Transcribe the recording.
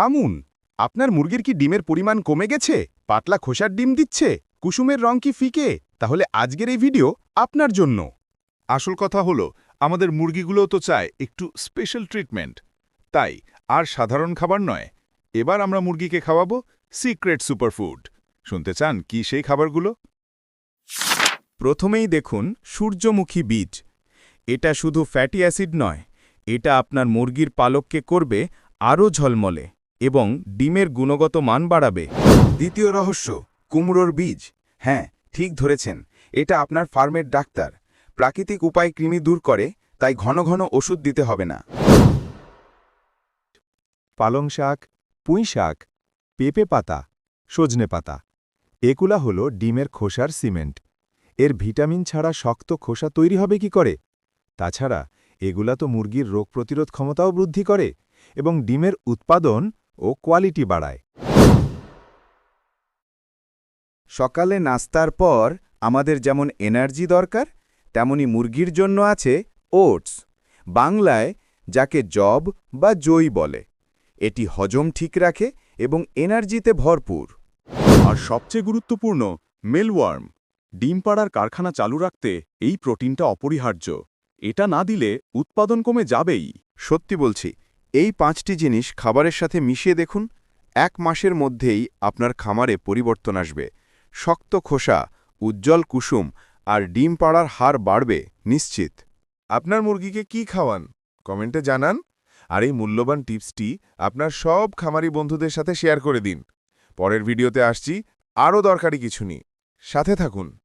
থামুন। আপনার মুরগির কি ডিমের পরিমাণ কমে গেছে? পাতলা খোসার ডিম দিচ্ছে? কুসুমের রং কি ফিকে? তাহলে আজকের এই ভিডিও আপনার জন্য। আসল কথা হলো, আমাদের মুরগিগুলোও তো চায় একটু স্পেশাল ট্রিটমেন্ট তাই, আর সাধারণ খাবার নয়। এবার আমরা মুরগিকে খাওয়াবো সিক্রেট সুপারফুড শুনতে চান কি সেই খাবারগুলো? প্রথমেই দেখুন সূর্যমুখী বীজ। এটা শুধু ফ্যাটি অ্যাসিড নয়, এটা আপনার মুরগির পালককে করবে আরও ঝলমলে। এবং ডিমের গুণগত মান বাড়াবে। দ্বিতীয় রহস্য কুমড়োর বীজ। হ্যাঁ ঠিক ধরেছেন। এটা আপনার ফার্মের ডাক্তার। প্রাকৃতিক উপায় কৃমি দূর করে তাই ঘন ঘন ওষুধ দিতে হবে না। পালং শাক পুঁই শাক পেঁপে পাতা সজনে পাতা। এগুলা হল ডিমের খোসার সিমেন্ট। এর ভিটামিন ছাড়া শক্ত খোসা তৈরি হবে কি করে? তাছাড়া এগুলা তো মুরগির রোগ প্রতিরোধ ক্ষমতাও বৃদ্ধি করে এবং ডিমের উৎপাদন ও কোয়ালিটি বাড়ায়। সকালে নাস্তার পর আমাদের যেমন এনার্জি দরকার তেমনি মুরগির জন্য আছে ওটস বাংলায় যাকে জব বা জই বলে এটি হজম ঠিক রাখে এবং এনার্জিতে ভরপুর। আর সবচেয়ে গুরুত্বপূর্ণ মেলওয়ার্ম ডিম পাড়ার কারখানা চালু রাখতে এই প্রোটিনটা অপরিহার্য। এটা না দিলে উৎপাদন কমে যাবেই। সত্যি বলছি এই পাঁচটি জিনিস খাবারের সাথে মিশিয়ে দেখুন, এক মাসের মধ্যেই আপনার খামারে পরিবর্তন আসবে। শক্ত খোসা, উজ্জ্বল কুসুম আর ডিম পাড়ার হার বাড়বে, নিশ্চিত। আপনার মুরগিকে কি খাওয়ান? কমেন্টে জানান। আর এই মূল্যবান টিপসটি আপনার সব খামারি বন্ধুদের সাথে শেয়ার করে দিন। পরের ভিডিওতে আসছি, আরও দরকারি কিছু নিয়ে। সাথে থাকুন।